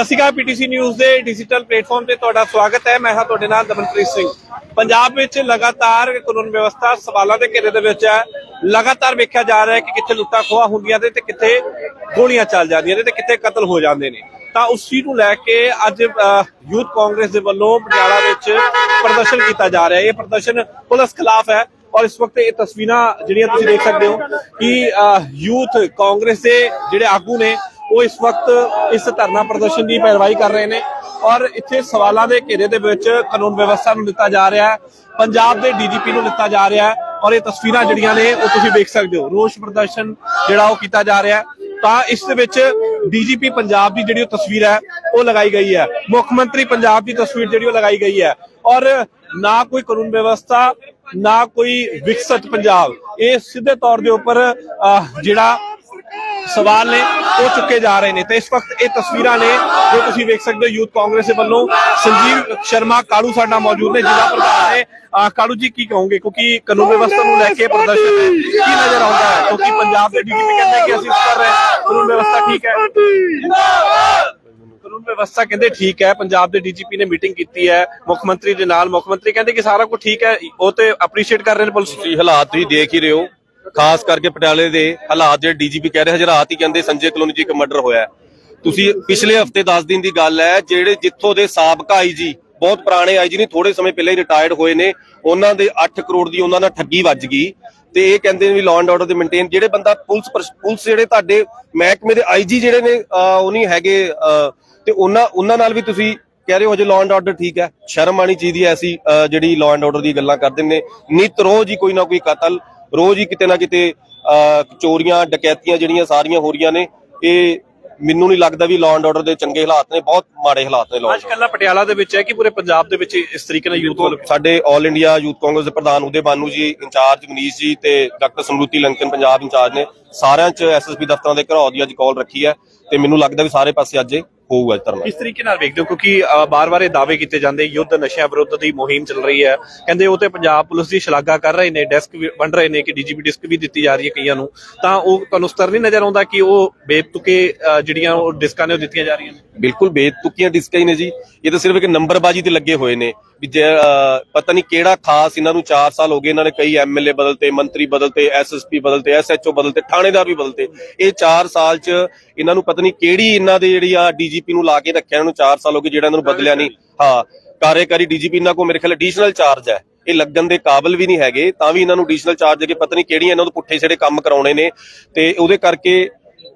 ਸਤਿ ਸ਼੍ਰੀ ਅਕਾਲ PTC news ਦੇ digital platform ਤੇ ਤੁਹਾਡਾ ਸਵਾਗਤ ਹੈ। ਮੈਂ ਹਾਂ ਤੁਹਾਡੇ ਨਾਲ ਦਮਨਪ੍ਰੀਤ ਸਿੰਘ। ਪੰਜਾਬ ਵਿੱਚ ਲਗਾਤਾਰ ਕਾਨੂੰਨ ਵਿਵਸਥਾ ਸਵਾਲਾਂ ਦੇ ਘੇਰੇ ਦੇ ਵਿੱਚ ਹੈ। ਲਗਾਤਾਰ ਵੇਖਿਆ ਜਾ ਰਿਹਾ ਹੈ ਕਿ ਕਿੱਥੇ ਲੁੱਟਾਂ ਖੋਹਾਂ ਹੁੰਦੀਆਂ ਨੇ ਤੇ ਕਿੱਥੇ ਗੋਲੀਆਂ ਚੱਲ ਜਾਂਦੀਆਂ ਨੇ ਤੇ ਕਿੱਥੇ ਕਤਲ ਹੋ ਜਾਂਦੇ ਨੇ। ਤਾਂ ਉਸ ਚੀਜ਼ ਨੂੰ ਲੈ ਕੇ ਅੱਜ ਯੂਥ ਕਾਂਗਰਸ ਦੇ ਵੱਲੋਂ ਪਟਿਆਲਾ ਵਿੱਚ ਪ੍ਰਦਰਸ਼ਨ ਕੀਤਾ ਜਾ ਰਿਹਾ ਹੈ। ਇਹ ਪ੍ਰਦਰਸ਼ਨ ਪੁਲਿਸ ਖਿਲਾਫ ਹੈ ਔਰ ਇਸ ਵਕਤ ਇਹ ਤਸਵੀਰਾਂ ਜਿਹੜੀਆਂ ਤੁਸੀਂ ਦੇਖ ਸਕਦੇ ਹੋ ਕਿ ਅ, ਯੂਥ ਕਾਂਗਰਸ ਦੇ ਜਿਹੜੇ ਆਗੂ ਨੇ ਉਹ ਇਸ ਵਕਤ ਇਸ ਧਰਨਾ ਪ੍ਰਦਰਸ਼ਨ ਦੀ ਪੈਰਵਾਈ ਕਰ ਰਹੇ ਨੇ ਔਰ ਇੱਥੇ ਸਵਾਲਾਂ ਦੇ ਘੇਰੇ ਦੇ ਵਿੱਚ ਕਾਨੂੰਨ ਵਿਵਸਥਾ ਨੂੰ ਦਿੱਤਾ ਜਾ ਰਿਹਾ ਹੈ ਪੰਜਾਬ ਦੇ ਡੀਜੀਪੀ ਨੂੰ ਦਿੱਤਾ ਜਾ ਰਿਹਾ ਹੈ ਔਰ ਇਹ ਤਸਵੀਰਾਂ ਜਿਹੜੀਆਂ ਨੇ ਉਹ ਤੁਸੀਂ ਦੇਖ ਸਕਦੇ ਹੋ। ਰੋਸ ਪ੍ਰਦਰਸ਼ਨ ਜਿਹੜਾ ਉਹ ਕੀਤਾ ਜਾ ਰਿਹਾ ਹੈ। ਤਾਂ ਇਸ ਦੇ ਵਿੱਚ ਡੀਜੀਪੀ ਪੰਜਾਬ ਦੀ ਜਿਹੜੀ ਉਹ ਤਸਵੀਰ ਹੈ ਉਹ ਲਗਾਈ ਗਈ ਹੈ। ਮੁੱਖ ਮੰਤਰੀ ਪੰਜਾਬ ਦੀ ਤਸਵੀਰ ਜਿਹੜੀ ਉਹ ਲਗਾਈ ਗਈ ਹੈ। ਔਰ ਨਾ ਕੋਈ ਕਾਨੂੰਨ ਵਿਵਸਥਾ ਨਾ ਕੋਈ ਵਿਕਸਿਤ ਪੰਜਾਬ। ਇਹ ਸਿੱਧੇ ਤੌਰ ਦੇ ਉੱਪਰ ਅਹ, ਜਿਹੜਾ ਸਵਾਲ ਨੇ, ਉਹ ਚੁੱਕੇ ਜਾ ਰਹੇ ਨੇ। ਤੇ ਇਸ ਵਕਤ ਇਹ ਤਸਵੀਰਾਂ ਨੇ ਜੋ ਤੁਸੀਂ ਵੇਖ ਸਕਦੇ ਹੋ, ਯੂਥ ਕਾਂਗਰਸ ਦੇ ਵੱਲੋਂ ਸੰਜੀਵ ਸ਼ਰਮਾ, ਕਾਲੂ ਸਾਡੇ ਮੌਜੂਦ ਨੇ ਜ਼ਿਲ੍ਹਾ ਪ੍ਰਧਾਨ ਨੇ ਕਾਲੂ ਜੀ ਕੀ ਕਹੋਗੇ? ਕਿਉਂਕਿ ਕਾਨੂੰਨ ਵਿਵਸਥਾ ਨੂੰ ਲੈ ਕੇ ਪ੍ਰਦਰਸ਼ਨ ਹੈ। ਕੀ ਨਜ਼ਰ ਆਉਂਦਾ ਹੈ? ਕਿਉਂਕਿ ਪੰਜਾਬ ਦੇ ਡੀਜੀਪੀ ਕਹਿੰਦੇ ਕਿ ਅਸੀਂ ਕਰ ਰਹੇ ਕਾਨੂੰਨ ਵਿਵਸਥਾ ਠੀਕ ਹੈ। ਕਾਨੂੰਨ ਵਿਵਸਥਾ ਕਹਿੰਦੇ ਠੀਕ ਹੈ। ਪੰਜਾਬ ਦੇ ਡੀਜੀਪੀ ਨੇ ਮੀਟਿੰਗ ਕੀਤੀ ਹੈ। ਮੁੱਖ ਮੰਤਰੀ ਦੇ ਨਾਲ ਮੁੱਖ ਮੰਤਰੀ ਕਹਿੰਦੇ ਕਿ ਸਾਰਾ ਕੁਝ ਠੀਕ ਹੈ। ਉਹ ਤੇ ਅਪਰੀਸ਼ੀਏਟ ਕਰ ਰਹੇ ਨੇ ਪੁਲਿਸ। ਹਾਲਾਤ ਤੁਸੀਂ ਦੇਖ ਹੀ ਰਹੇ ਹੋ। ਖਾਸ ਕਰਕੇ ਪਟਿਆਲੇ ਦੇ ਹਾਲਾਤ ਜਿਹੜੇ ਡੀਜੀਪੀ ਕਹਿ ਰਹੇ, ਹਜਰਾਤ ਹੀ ਕਹਿੰਦੇ ਸੰਜੇ ਕਲੋਨੀ 'ਚ ਇੱਕ ਮਰਡਰ ਹੋਇਆ ਤੁਸੀਂ ਪਿਛਲੇ ਹਫ਼ਤੇ 10 ਦਿਨ ਦੀ ਗੱਲ ਹੈ, ਜਿਹੜੇ ਜਿੱਥੋਂ ਦੇ ਸਾਬਕਾ ਆਈਜੀ ਬਹੁਤ ਪੁਰਾਣੇ ਆਈਜੀ ਨੇ ਥੋੜੇ ਸਮੇਂ ਪਹਿਲਾਂ ਹੀ ਰਿਟਾਇਰਡ ਹੋਏ ਨੇ, ਉਹਨਾਂ ਦੇ 8 ਕਰੋੜ ਦੀ ਉਹਨਾਂ ਨਾਲ ਠੱਗੀ ਵੱਜ ਗਈ ਤੇ ਇਹ ਕਹਿੰਦੇ ਨੇ ਵੀ ਲਾਅ ਐਂਡ ਆਰਡਰ ਦੇ ਮੇਨਟੇਨ ਜਿਹੜੇ ਬੰਦਾ ਪੁਲਿਸ ਪੁਲਿਸ ਜਿਹੜੇ ਤੁਹਾਡੇ ਮਹਿਕਮੇ ਦੇ ਆਈਜੀ ਜਿਹੜੇ ਨੇ ਉਹ ਨਹੀਂ ਹੈਗੇ ਤੇ ਉਹਨਾਂ ਉਹਨਾਂ ਨਾਲ ਵੀ ਤੁਸੀਂ ਕਹਿ ਰਹੇ ਹੋ ਜੇ ਲਾਅ ਐਂਡ ਆਰਡਰ ਠੀਕ ਹੈ। ਸ਼ਰਮ ਆਣੀ ਚਾਹੀਦੀ ਹੈ ਐਸੀ ਜਿਹੜੀ ਲਾਅ ਐਂਡ ਆਰਡਰ ਦੀ ਗੱਲਾਂ ਕਰਦੇ ਨੇ। ਨਿਤ ਰੋਜ਼ ਹੀ ਕੋਈ ਨਾ ਕੋਈ ਕਤਲ ਰੋਜ਼ ਹੀ ਕਿਤੇ ਨਾ ਕਿਤੇ ਚੋਰੀਆਂ ਡਕੈਤੀਆਂ ਜਿਹੜੀਆਂ ਸਾਰੀਆਂ ਹੋ ਰਹੀਆਂ ਨੇ ਇਹ ਮੈਨੂੰ ਨਹੀਂ ਲੱਗਦਾ ਵੀ ਲਾਅ ਐਂਡ ਆਰਡਰ ਦੇ ਚੰਗੇ ਹਾਲਾਤ ਨੇ ਬਹੁਤ ਮਾੜੇ ਹਾਲਾਤ ਨੇ ਲਾਅ ਅੱਜ ਕੱਲ੍ਹ ਪਟਿਆਲਾ ਦੇ ਵਿੱਚ ਹੈ ਕਿ ਪੂਰੇ ਪੰਜਾਬ ਦੇ ਵਿੱਚ ਇਸ ਤਰੀਕੇ ਨਾਲ ਯੂਥ ਸਾਡੇ 올 ਇੰਡੀਆ ਯੂਥ ਕਾਂਗਰਸ ਦੇ ਪ੍ਰਧਾਨ ਉਦੇ ਬਾਨੂ ਜੀ ਇੰਚਾਰਜ ਮਨੀਸ਼ ਜੀ ਤੇ ਡਾਕਟਰ ਸਮਰੂਤੀ ਲੰਕਨ ਪੰਜਾਬ ਇੰਚਾਰਜ ਨੇ ਸਾਰਿਆਂ ਚ ਐਸਐਸਪੀ ਦਫ਼ਤਰਾਂ ਦੇ ਘਰਾਓ ਦੀ ਅੱਜ ਕਾਲ ਰੱਖੀ ਹੈ ਤੇ ਮੈਨੂੰ ਲੱਗਦਾ ਵੀ ਸਾਰੇ ਪਾਸੇ ਅੱਜ ਹੋਊਗਾ ਅੱਜ ਧਰਨਾ ਕਿਸ ਤਰੀਕੇ ਨਾਲ ਵੇਖਦੇ ਹੋ ਕਿਉਂਕਿ ਬਾਰ-ਬਾਰ ਇਹ ਦਾਅਵੇ ਕੀਤੇ ਜਾਂਦੇ ਯੁੱਧ ਨਸ਼ਿਆਂ ਵਿਰੁੱਧ ਦੀ ਮੁਹਿੰਮ ਚੱਲ ਰਹੀ ਹੈ। ਕਹਿੰਦੇ ਉਹ ਤੇ ਪੰਜਾਬ ਪੁਲਿਸ ਦੀ ਸ਼ਲਾਘਾ ਕਰ ਰਹੇ ਨੇ ਡੈਸਕ ਵੀ ਬਣ ਰਹੇ ਨੇ ਕਿ ਡੀਜੀਪੀ ਡਿਸਕ ਵੀ ਦਿੱਤੀ ਜਾ ਰਹੀ ਹੈ ਕਈਆਂ ਨੂੰ। ਤਾਂ ਉਹ ਤੁਹਾਨੂੰ ਸਤਰ ਨਹੀਂ ਨਜ਼ਰ ਆਉਂਦਾ ਕਿ ਉਹ ਬੇਤੁਕੇ ਜਿਹੜੀਆਂ ਉਹ ਡਿਸਕਾਂ ਨੇ ਉਹ ਦਿੱਤੀਆਂ ਜਾ ਰਹੀਆਂ ਨੇ? ਬਿਲਕੁਲ ਬੇਤੁਕੀਆਂ ਡਿਸਕਾਂ ਹੀ ਨੇ ਜੀ। ਇਹ ਤਾਂ ਸਿਰਫ ਇੱਕ ਨੰਬਰਬਾਜ਼ੀ ਤੇ ਲੱਗੇ ਹੋਏ ਨੇ। ਵੀ ਪਤਾ ਨਹੀਂ ਕਿਹੜਾ ਖਾਸ ਇਹਨਾਂ ਨੂੰ 4 ਸਾਲ ਹੋ ਗਏ ਇਹਨਾਂ ਨੇ ਕਈ ਐਮਐਲਏ ਬਦਲਤੇ, ਮੰਤਰੀ ਬਦਲਤੇ ਐਸਐਸਪੀ ਬਦਲਤੇ ਐਸਐਚਓ ਬਦਲਤੇ, ਥਾਣੇਦਾਰ ਵੀ ਬਦਲਤੇ। ਇਹ 4 ਸਾਲ ਚ ਇਹਨਾਂ ਨੂੰ ਪਤਾ ਨਹੀਂ ਕਿਹੜੀ ਇਹਨਾਂ ਦੇ ਜਿਹੜੀ ਆ ਡੀਜੀਪੀ ਨੂੰ ਲਾ ਕੇ ਰੱਖਿਆ, ਇਹਨਾਂ ਨੂੰ 4 ਸਾਲ ਹੋ ਗਏ ਜਿਹੜਾ ਇਹਨਾਂ ਨੂੰ ਬਦਲਿਆ ਨਹੀਂ। ਹਾਂ, ਕਾਰਜਕਾਰੀ ਡੀਜੀਪੀ ਇਹਨਾਂ ਕੋ ਮੇਰੇ ਖਿਆਲ ਐਡੀਸ਼ਨਲ ਚਾਰਜ ਹੈ। ਇਹ ਲੱਗਣ ਦੇ ਕਾਬਿਲ ਵੀ ਨਹੀਂ ਹੈਗੇ, ਤਾਂ ਵੀ ਇਹਨਾਂ ਨੂੰ ਐਡੀਸ਼ਨਲ ਚਾਰਜ ਦੇ ਕੇ ਪਤਾ ਨਹੀਂ ਕਿਹੜੀਆਂ ਇਹਨਾਂ ਨੂੰ ਪੁੱਠੇ ਛੇੜੇ ਕੰਮ ਕਰਾਉਣੇ ਨੇ। ਤੇ ਉਹਦੇ ਕਰਕੇ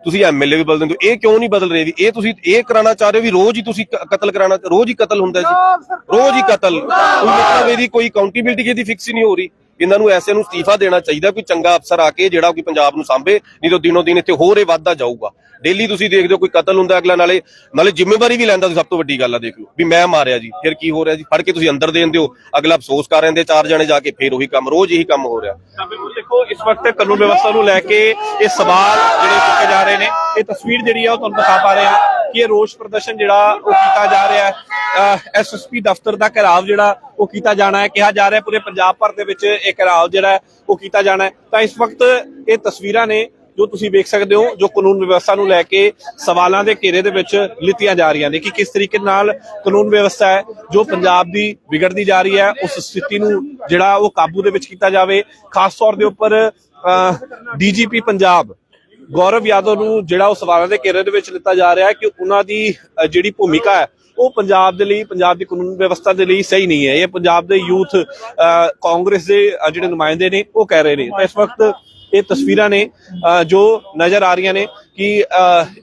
ਤੁਸੀਂ ਐਮਐਲਏ ਵੀ ਬਦਲ ਦਿੰਦੇ ਹੋ। ਇਹ ਕਿਉਂ ਨਹੀਂ ਬਦਲ ਰਹੇ ਵੀ ਇਹ ਤੁਸੀਂ ਇਹ ਕਰਾਉਣਾ ਚਾਹ ਰਹੇ ਹੋ ਵੀ ਰੋਜ਼ ਹੀ ਤੁਸੀਂ ਕ- ਕਤਲ ਕਰਾਉਣਾ, ਰੋਜ਼ ਹੀ ਕਤਲ ਹੁੰਦਾ ਜੀ। ਰੋਜ਼ ਹੀ ਕਤਲ। ਕੋਈ ਮਤਲਬ ਇਹਦੀ ਕੋਈ ਅਕਾਊਂਟੇਬਿਲਟੀ ਇਹਦੀ ਫਿਕਸ ਹੀ ਨਹੀਂ ਹੋ ਰਹੀ। ਇਹਨਾਂ ਨੂੰ ਐਸੇ ਨੂੰ ਅਸਤੀਫਾ ਦੇਣਾ ਚਾਹੀਦਾ ਕੋਈ ਚੰਗਾ ਅਫਸਰ ਆ ਕੇ ਜਿਹੜਾ ਕੋਈ ਪੰਜਾਬ ਨੂੰ ਸਾਂਭੇ, ਨਹੀਂ ਤਾਂ ਦਿਨੋ ਦਿਨ ਇੱਥੇ ਹੋਰ ਇਹ ਵੱਧਦਾ ਜਾਊਗਾ। ਡੇਲੀ ਤੁਸੀਂ ਦੇਖਦੇ ਹੋ ਕੋਈ ਕਤਲ ਹੁੰਦਾ ਅਗਲਾ, ਨਾਲੇ ਨਾਲੇ ਜ਼ਿੰਮੇਵਾਰੀ ਵੀ ਲੈਂਦਾ ਸਭ ਤੋਂ ਵੱਡੀ ਗੱਲ ਆ, ਦੇਖ ਲਓ, ਵੀ ਮੈਂ ਮਾਰਿਆ ਜੀ, ਫਿਰ ਕੀ ਹੋ ਰਿਹਾ ਜੀ? ਫੜ ਕੇ ਤੁਸੀਂ ਅੰਦਰ ਦੇ ਦਿੰਦੇ ਅਗਲਾ ਅਫਸੋਸ ਕਰ ਰਹੇ ਚਾਰ ਜਣੇ ਜਾ ਕੇ ਫਿਰ ਉਹੀ ਕੰਮ, ਰੋਜ਼ ਇਹੀ ਕੰਮ ਹੋ ਰਿਹਾ। ਤਾਂ ਬਿਲਕੁਲ ਦੇਖੋ, ਇਸ ਵਕਤ ਕਾਨੂੰਨ ਵਿਵਸਥਾ ਨੂੰ ਲੈ ਕੇ ਇਹ ਸਵਾਲ ਜਿਹੜੇ ਚੁੱਕੇ ਜਾ ਰਹੇ ਨੇ, ਇਹ ਤਸਵੀਰ ਜਿਹੜੀ ਆ ਉਹ ਤੁਹਾਨੂੰ ਦਿਖਾ ਪਾ ਰਹੇ ਹਾਂ। ਕਿ ਇਹ ਰੋਸ ਪ੍ਰਦਰਸ਼ਨ ਜਿਹੜਾ ਉਹ ਕੀਤਾ ਜਾ ਰਿਹਾ ਹੈ। ਐਸਐਸਪੀ ਦਫ਼ਤਰ ਦਾ ਘਿਰਾਵ ਜਿਹੜਾ ਉਹ ਕੀਤਾ ਜਾਣਾ ਹੈ। ਕਿਹਾ ਜਾ ਰਿਹਾ ਪੂਰੇ ਪੰਜਾਬ ਭਰ ਦੇ ਵਿੱਚ ਇਹ ਘਿਰਾਵ ਜਿਹੜਾ ਉਹ ਕੀਤਾ ਜਾਣਾ ਹੈ। ਤਾਂ ਇਸ ਵਕਤ ਇਹ ਤਸਵੀਰਾਂ ਨੇ ਜੋ ਤੁਸੀਂ ਵੇਖ ਸਕਦੇ ਹੋ, ਜੋ ਕਾਨੂੰਨ ਵਿਵਸਥਾ ਨੂੰ ਲੈ ਕੇ ਸਵਾਲਾਂ ਦੇ ਘੇਰੇ ਦੇ ਵਿੱਚ ਲਿੱਤੀਆਂ ਜਾ ਰਹੀਆਂ ਨੇ ਕਿ ਕਿਸ ਤਰੀਕੇ ਨਾਲ ਕਾਨੂੰਨ ਵਿਵਸਥਾ ਹੈ, ਜੋ ਪੰਜਾਬ ਦੀ ਵਿਗੜਦੀ ਜਾ ਰਹੀ ਹੈ, ਉਸ ਸਥਿਤੀ ਨੂੰ ਜਿਹੜਾ ਉਹ ਕਾਬੂ ਦੇ ਵਿੱਚ ਕੀਤਾ ਜਾਵੇ। ਖਾਸ ਤੌਰ ਦੇ ਉੱਪਰ ਡੀਜੀਪੀ ਪੰਜਾਬ ਗੌਰਵ ਯਾਦਵ ਨੂੰ ਜਿਹੜਾ ਉਹ ਸਵਾਲਾਂ ਦੇ ਘੇਰੇ ਦੇ ਵਿੱਚ ਲਿੱਤਾ ਜਾ ਰਿਹਾ ਹੈ ਕਿ ਉਹਨਾਂ ਦੀ ਜਿਹੜੀ ਭੂਮਿਕਾ ਹੈ ਉਹ ਪੰਜਾਬ ਦੇ ਲਈ ਪੰਜਾਬ ਦੀ ਕਾਨੂੰਨ ਵਿਵਸਥਾ ਦੇ ਲਈ ਸਹੀ ਨਹੀਂ ਹੈ। ਇਹ ਪੰਜਾਬ ਦੇ ਯੂਥ ਅ, ਕਾਂਗਰਸ ਦੇ ਜਿਹੜੇ ਨੁਮਾਇੰਦੇ ਨੇ ਉਹ ਕਹਿ ਰਹੇ ਨੇ। ਤਾਂ ਇਸ ਵਕਤ ਇਹ ਤਸਵੀਰਾਂ ਨੇ ਜੋ ਨਜ਼ਰ ਆ ਰਹੀਆਂ ਨੇ ਕਿ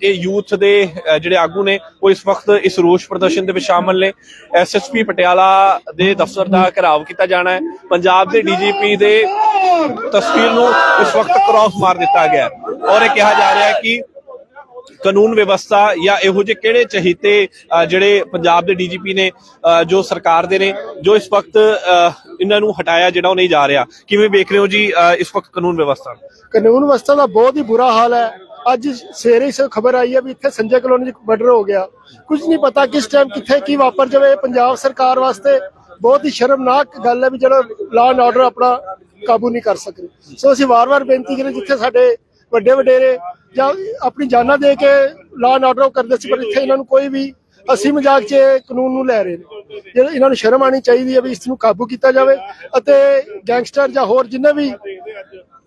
ਇਹ ਯੂਥ ਦੇ ਜਿਹੜੇ ਆਗੂ ਨੇ, ਉਹ ਇਸ ਵਕਤ ਇਸ ਰੋਸ ਪ੍ਰਦਰਸ਼ਨ ਦੇ ਵਿੱਚ ਸ਼ਾਮਲ ਨੇ। ਐਸਐਸਪੀ ਪਟਿਆਲਾ ਦੇ ਦਫ਼ਤਰ ਦਾ ਘਿਰਾਵ ਕੀਤਾ ਜਾਣਾ ਹੈ। ਪੰਜਾਬ ਦੇ ਡੀਜੀਪੀ ਦੇ ਤਸਵੀਰ ਨੂੰ ਇਸ ਵਕਤ ਕ੍ਰਾਸ ਮਾਰ ਦਿੱਤਾ ਗਿਆ ਹੈ। ਔਰ ਇਹ ਕਿਹਾ ਜਾ ਰਿਹਾ ਹੈ ਕਿ ਕਾਨੂੰਨ ਵਿਵਸਥਾ ਜਾਂ ਇਹੋ ਜਿਹੇ ਕਿਹੜੇ ਚਹੀਤੇ ਜਿਹੜੇ ਪੰਜਾਬ ਦੇ ਡੀਜੀਪੀ ਨੇ ਜੋ ਸਰਕਾਰ ਦੇ ਨੇ, ਜੋ ਇਸ ਵਕਤ ਇਹਨਾਂ ਨੂੰ ਹਟਾਇਆ ਜਿਹੜਾ ਉਹ ਨਹੀਂ ਜਾ ਰਿਹਾ। ਕਿਵੇਂ ਵੇਖ ਰਹੇ ਹੋ ਜੀ ਇਸ ਵਕਤ ਕਾਨੂੰਨ ਵਿਵਸਥਾ ਕਾਨੂੰਨ ਵਿਵਸਥਾ ਦਾ ਬਹੁਤ ਹੀ ਬੁਰਾ ਹਾਲ ਹੈ। ਅੱਜ ਸਵੇਰੇ ਇਸ ਖਬਰ ਆਈ ਹੈ ਵੀ ਇੱਥੇ ਸੰਜੇ ਕਲੋਨੀ 'ਚ ਮਰਡਰ ਹੋ ਗਿਆ। ਕੁਝ ਨਹੀਂ ਪਤਾ ਕਿਸ ਟਾਈਮ ਕਿੱਥੇ ਕੀ ਵਾਪਰ ਜਾਵੇ। ਪੰਜਾਬ ਸਰਕਾਰ ਵਾਸਤੇ ਬਹੁਤ ਹੀ ਸ਼ਰਮਨਾਕ ਗੱਲ ਹੈ ਵੀ ਜਿਹੜਾ ਲਾਅ ਐਂਡ ਆਰਡਰ ਆਪਣਾ ਕਾਬੂ ਨਹੀਂ ਕਰ ਸਕਦੇ ਸੋ ਅਸੀਂ ਵਾਰ-ਵਾਰ ਬੇਨਤੀ ਕਰੇ ਜਿੱਥੇ ਸਾਡੇ ਵੱਡੇ ਵਡੇਰੇ ਜਾਂ ਆਪਣੀ ਜਾਨਾਂ ਦੇ ਕੇ ਲਾਅ ਐਂਡ ਆਰਡਰ ਕਰਦੇ ਸੀ ਪਰ ਇੱਥੇ ਇਹਨਾਂ ਨੂੰ ਕੋਈ ਵੀ ਅਸੀਂ ਮਜ਼ਾਕ 'ਚ ਕਾਨੂੰਨ ਨੂੰ ਲੈ ਰਹੇ ਨੇ। ਜਿਹੜੇ ਇਹਨਾਂ ਨੂੰ ਸ਼ਰਮ ਆਣੀ ਚਾਹੀਦੀ ਹੈ ਵੀ ਇਸ ਨੂੰ ਕਾਬੂ ਕੀਤਾ ਜਾਵੇ ਅਤੇ ਗੈਂਗਸਟਰ ਜਾਂ ਹੋਰ ਜਿੰਨੇ ਵੀ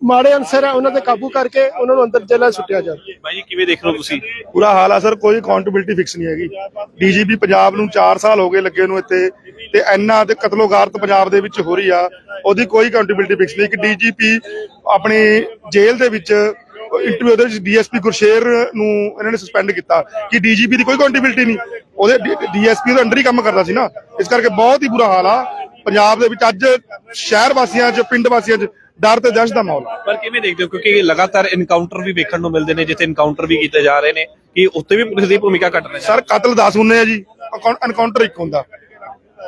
ਮਾੜੇ ਅਨਸਰ ਹੈ ਉਹਨਾਂ ਤੇ ਕਾਬੂ ਕਰਕੇ ਉਹਨਾਂ ਨੂੰ ਅੰਦਰ ਜੇਲ੍ਹਾਂ ਸੁੱਟਿਆ ਜਾਵੇ। ਜੀ ਕਿਵੇਂ ਦੇਖ ਰਹੇ ਹੋ ਤੁਸੀਂ? ਪੂਰਾ ਹਾਲ ਆ ਸਰ ਕੋਈ ਅਕਾਊਂਟੇਬਿਲਟੀ ਫਿਕਸ ਨਹੀਂ ਹੈਗੀ। ਡੀਜੀਪੀ ਪੰਜਾਬ ਨੂੰ 4 ਸਾਲ ਹੋ ਗਏ ਲੱਗੇ ਨੂੰ ਇੱਥੇ ਤੇ ਇੰਨਾ ਤੇ ਕਤਲੋਗਾਰਤ ਪੰਜਾਬ ਦੇ ਵਿੱਚ ਹੋ ਰਹੀ ਆ ਉਹਦੀ ਕੋਈ ਅਕਾਊਂਟੇਬਿਲਟੀ ਫਿਕਸ ਨਹੀਂ। ਕਿ ਡੀਜੀਪੀ ਆਪਣੀ ਜੇਲ੍ਹ ਦੇ ਵਿੱਚ ਇੰਟਰਵਿਊ ਦੇ ਵਿੱਚ ਡੀਐਸਪੀ ਗੁਰਸ਼ੇਰ ਨੂੰ ਇਹਨਾਂ ਨੇ ਸਸਪੈਂਡ ਕੀਤਾ ਕਿ ਡੀਜੀਪੀ ਦੀ ਕੋਈ ਅਕਾਊਂਟੇਬਿਲਟੀ ਨਹੀਂ। ਉਹਦੇ ਡੀਐਸਪੀ ਉਹਦੇ ਅੰਡਰ ਹੀ ਕੰਮ ਕਰਦਾ ਸੀ ਨਾ। ਇਸ ਕਰਕੇ ਬਹੁਤ ਹੀ ਬੁਰਾ ਹਾਲ ਆ। ਪੰਜਾਬ ਦੇ ਵਿੱਚ ਅੱਜ ਸ਼ਹਿਰ ਵਾਸੀਆਂ 'ਚ ਪਿੰਡ ਵਾਸੀਆਂ 'ਚ ਡਰ ਤੇ ਦਹਿਸ਼ਤ ਦਾ ਮਾਹੌਲ ਪਰ ਕਿਵੇਂ ਦੇਖਦੇ ਹੋ? ਕਿਉਂਕਿ ਲਗਾਤਾਰ ਇਨਕਾਊਂਟਰ ਵੀ ਵੇਖਣ ਨੂੰ ਮਿਲਦੇ ਨੇ ਜਿੱਥੇ ਇਨਕਾਊਂਟਰ ਵੀ ਕੀਤੇ ਜਾ ਰਹੇ ਨੇ ਕਿ ਉੱਤੇ ਵੀ ਪੁਲਿਸ ਦੀ ਭੂਮਿਕਾ ਘਟ ਰਹੀ ਸਰ ਕਤਲ 10 ਹੁੰਨੇ ਆ ਜੀ। ਐਨਕਾਊਂਟਰ ਇੱਕ ਹੁੰਦਾ।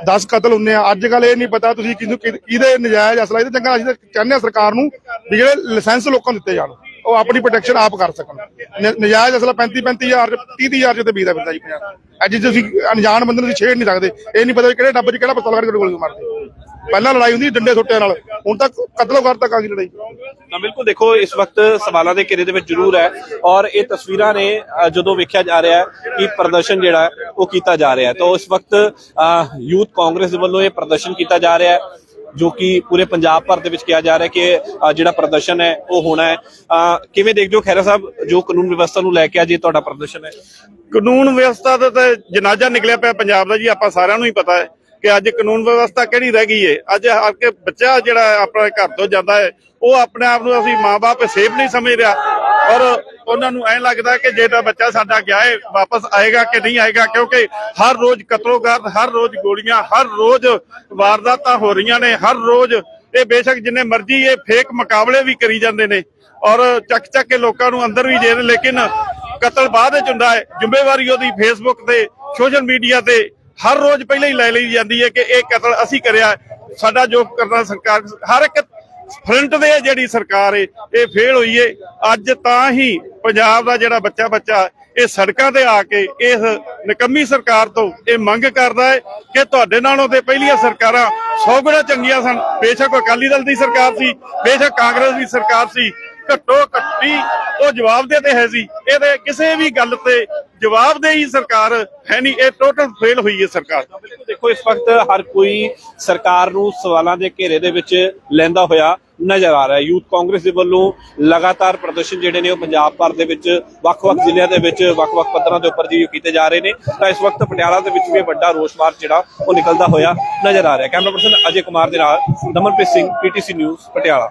10 ਕਤਲ ਹੁੰਨੇ ਆ। ਅੱਜ ਕੱਲ ਇਹ ਨਹੀਂ ਪਤਾ ਤੁਸੀਂ ਕਿਹਦੇ ਨਜਾਇਜ਼ ਅਸਲਾ। ਇਹਦੇ ਚੰਗਾ ਅਸੀਂ ਤਾਂ ਚਾਹੁੰਦੇ ਆ ਸਰਕਾਰ ਨੂੰ ਵੀ ਜਿਹੜੇ ਲਾਇਸੈਂਸ ਲੋਕਾਂ ਨੂੰ ਦਿੱਤੇ ਜਾਣ। ਉਹ ਆਪਣੀ ਪ੍ਰੋਟੈਕਸ਼ਨ ਆਪ ਕਰ ਸਕਣ। ਨ- ਨਜਾਇਜ਼ ਅਸਲਾ 35 35000 30000 ਚ ਤੇ ਵੀਦਾ ਫਿਰਦਾ ਜੀ ਪੰਜਾਬ ਅੱਜ ਤੁਸੀਂ ਅਣਜਾਣ ਬੰਦੇ ਨੂੰ ਤੁਸੀਂ ਛੇੜ ਨਹੀਂ ਸਕਦੇ। ਇਹ ਨਹੀਂ ਪਤਾ ਵੀ ਕਿਹੜੇ ਡੱਬੇ 'ਚ ਕਿਹੜਾ ਪਿਸਤੌਲ ਕੱਢ ਗੋਲੀ ਮਾਰਦੇ। ਪਹਿਲਾਂ ਲੜਾਈ ਹੁੰਦੀ ਸੀ ਡੰਡੇ ਸੁੱਟਿਆਂ ਨਾਲ। ਹੁਣ ਤੱਕ ਕਤਲੋ ਕਰ ਤੱਕ ਆ ਗਈ ਲੜਾਈ। ਤਾਂ ਬਿਲਕੁਲ ਦੇਖੋ ਇਸ ਵਕਤ ਸਵਾਲਾਂ ਦੇ ਘੇਰੇ ਦੇ ਵਿੱਚ ਜ਼ਰੂਰ ਹੈ ਔਰ ਇਹ ਤਸਵੀਰਾਂ ਨੇ ਅ, ਜਦੋਂ ਵੇਖਿਆ ਜਾ ਰਿਹਾ ਹੈ ਕਿ ਪ੍ਰਦਰਸ਼ਨ ਜਿਹੜਾ ਹੈ ਉਹ ਕੀਤਾ ਜਾ ਰਿਹਾ ਹੈ। ਤਾਂ ਇਸ ਵਕਤ ਅ, ਯੂਥ ਕਾਂਗਰਸ ਦੇ ਵੱਲੋਂ ਇਹ ਪ੍ਰਦਰਸ਼ਨ ਕੀਤਾ ਜਾ ਰਿਹਾ ਹੈ। ਜੋ ਕਿ ਪੂਰੇ ਪੰਜਾਬ ਭਰ ਦੇ ਵਿੱਚ ਕਿਹਾ ਜਾ ਰਿਹਾ ਕਿ ਜਿਹੜਾ ਪ੍ਰਦਰਸ਼ਨ ਹੈ ਉਹ ਹੋਣਾ ਹੈ। ਅ, ਕਿਵੇਂ ਦੇਖਦੇ ਹੋ ਖੈਰਾ ਸਾਹਿਬ ਜੋ ਕਾਨੂੰਨ ਵਿਵਸਥਾ ਨੂੰ ਲੈ ਕੇ ਅੱਜ ਇਹ ਤੁਹਾਡਾ ਪ੍ਰਦਰਸ਼ਨ ਹੈ? ਕਾਨੂੰਨ ਵਿਵਸਥਾ ਦਾ ਤਾਂ ਜਨਾਜ਼ਾ ਨਿਕਲਿਆ ਪਿਆ ਪੰਜਾਬ ਦਾ ਜੀ ਆਪਾਂ ਸਾਰਿਆਂ ਨੂੰ ਹੀ ਪਤਾ ਹੈ ਕਿ ਅੱਜ ਕਾਨੂੰਨ ਵਿਵਸਥਾ ਕਿਹੜੀ ਰਹਿ ਗਈ ਏ ਅੱਜ ਹਰ ਕੇ ਬੱਚਾ ਜਿਹੜਾ ਆਪਣੇ ਘਰ ਤੋਂ ਜਾਂਦਾ ਹੈ ਉਹ ਆਪਣੇ ਆਪ ਨੂੰ ਅਸੀਂ ਮਾਪੇ ਸੇਫ ਨਹੀਂ ਸਮਝ ਰਿਹਾ। ਔਰ ਉਹਨਾਂ ਨੂੰ ਐਂ ਲੱਗਦਾ ਕਿ ਜੇ ਤਾਂ ਬੱਚਾ ਸਾਡਾ ਗਿਆ ਹੈ ਵਾਪਸ ਆਏਗਾ ਕਿ ਨਹੀਂ ਆਏਗਾ, ਕਿਉਂਕਿ ਹਰ ਰੋਜ਼ ਕਤਲੋਗਾਰ, ਹਰ ਰੋਜ਼ ਗੋਲੀਆਂ, ਹਰ ਰੋਜ਼ ਵਾਰਦਾਤਾਂ ਹੋ ਰਹੀਆਂ ਨੇ, ਹਰ ਰੋਜ਼ ਇਹ ਬੇਸ਼ੱਕ ਜਿੰਨੇ ਮਰਜ਼ੀ ਇਹ ਫੇਕ ਮੁਕਾਬਲੇ ਵੀ ਕਰੀ ਜਾਂਦੇ ਨੇ। ਔਰ ਚੱਕ ਚੱਕ ਕੇ ਲੋਕਾਂ ਨੂੰ ਅੰਦਰ ਵੀ ਜੇ ਲੇਕਿਨ ਕਤਲ ਬਾਅਦ ਵਿੱਚ ਹੁੰਦਾ ਹੈ ਜ਼ਿੰਮੇਵਾਰੀ ਉਹਦੀ ਫੇਸਬੁੱਕ ਤੇ ਸੋਸ਼ਲ ਮੀਡੀਆ ਤੇ ਹਰ ਰੋਜ਼ ਪਹਿਲਾਂ ਹੀ ਲੈ ਲਈ ਜਾਂਦੀ ਹੈ ਕਿ ਇਹ ਕਤਲ ਅਸੀਂ ਕਰਿਆ। ਸਾਡਾ ਜੋ ਕਰਨਾ ਸਰਕਾਰ, ਹਰ ਇੱਕ ਫਰੰਟ ਦੇ ਜਿਹੜੀ ਸਰਕਾਰ ਏ, ਇਹ ਫੇਲ ਹੋਈ ਏ। ਅੱਜ ਤਾਂ ਹੀ ਪੰਜਾਬ ਦਾ ਜਿਹੜਾ ਬੱਚਾ ਬੱਚਾ ਇਹ ਸੜਕਾਂ ਤੇ ਆ ਕੇ ਇਸ ਨਿਕੰਮੀ ਸਰਕਾਰ ਤੋਂ ਇਹ ਮੰਗ ਕਰਦਾ ਹੈ ਕਿ ਤੁਹਾਡੇ ਨਾਲੋਂ ਤੇ ਪਹਿਲੀਆਂ ਸਰਕਾਰਾਂ ਸੌ ਗੁਣਾ ਚੰਗੀਆਂ ਸਨ। ਬੇਸ਼ੱਕ ਅਕਾਲੀ ਦਲ ਦੀ ਸਰਕਾਰ ਸੀ, ਬੇਸ਼ੱਕ ਕਾਂਗਰਸ ਦੀ ਸਰਕਾਰ ਸੀ। ਘੱਟੋ ਘੱਟੀ ਉਹ ਜਵਾਬ ਦੇ ਤੇ ਹੈ ਸੀ। ਇਹਦੇ ਕਿਸੇ ਵੀ ਗੱਲ ਤੇ ਜਵਾਬਦੇਹੀ ਸਰਕਾਰ ਹੈ ਨਹੀਂ, ਇਹ ਟੋਟਲ ਫੇਲ ਹੋਈ ਹੈ ਸਰਕਾਰ। ਦੇਖੋ, ਇਸ ਵਕਤ ਹਰ ਕੋਈ ਸਰਕਾਰ ਨੂੰ ਸਵਾਲਾਂ ਦੇ ਘੇਰੇ ਦੇ ਵਿੱਚ ਲੈਂਦਾ ਹੋਇਆ ਨਜ਼ਰ ਆ ਰਿਹਾ ਯੂਥ ਕਾਂਗਰਸ ਦੇ ਵੱਲੋਂ ਲਗਾਤਾਰ ਪ੍ਰਦਰਸ਼ਨ ਜਿਹੜੇ ਨੇ, ਉਹ ਪੰਜਾਬ ਭਰ ਦੇ ਵਿੱਚ, ਵੱਖ-ਵੱਖ ਜ਼ਿਲ੍ਹਿਆਂ ਦੇ ਵਿੱਚ, ਵੱਖ-ਵੱਖ ਪੱਧਰਾਂ ਦੇ ਉੱਪਰ ਜੀ ਕੀਤੇ ਜਾ ਰਹੇ ਨੇ। ਤਾਂ ਇਸ ਵਕਤ ਪਟਿਆਲਾ ਦੇ ਵਿੱਚ ਵੀ ਵੱਡਾ ਰੋਸ ਮਾਰਚ ਜਿਹੜਾ, ਉਹ ਨਿਕਲਦਾ ਹੋਇਆ ਨਜ਼ਰ ਆ ਰਿਹਾ ਕੈਮਰਾ ਪਰਸਨ ਅਜੇ ਕੁਮਾਰ ਦੇ ਨਾਲ, ਦਮਨਪ੍ਰੀਤ ਸਿੰਘ, ਪੀਟੀਸੀ ਨਿਊਜ਼, ਪਟਿਆਲਾ।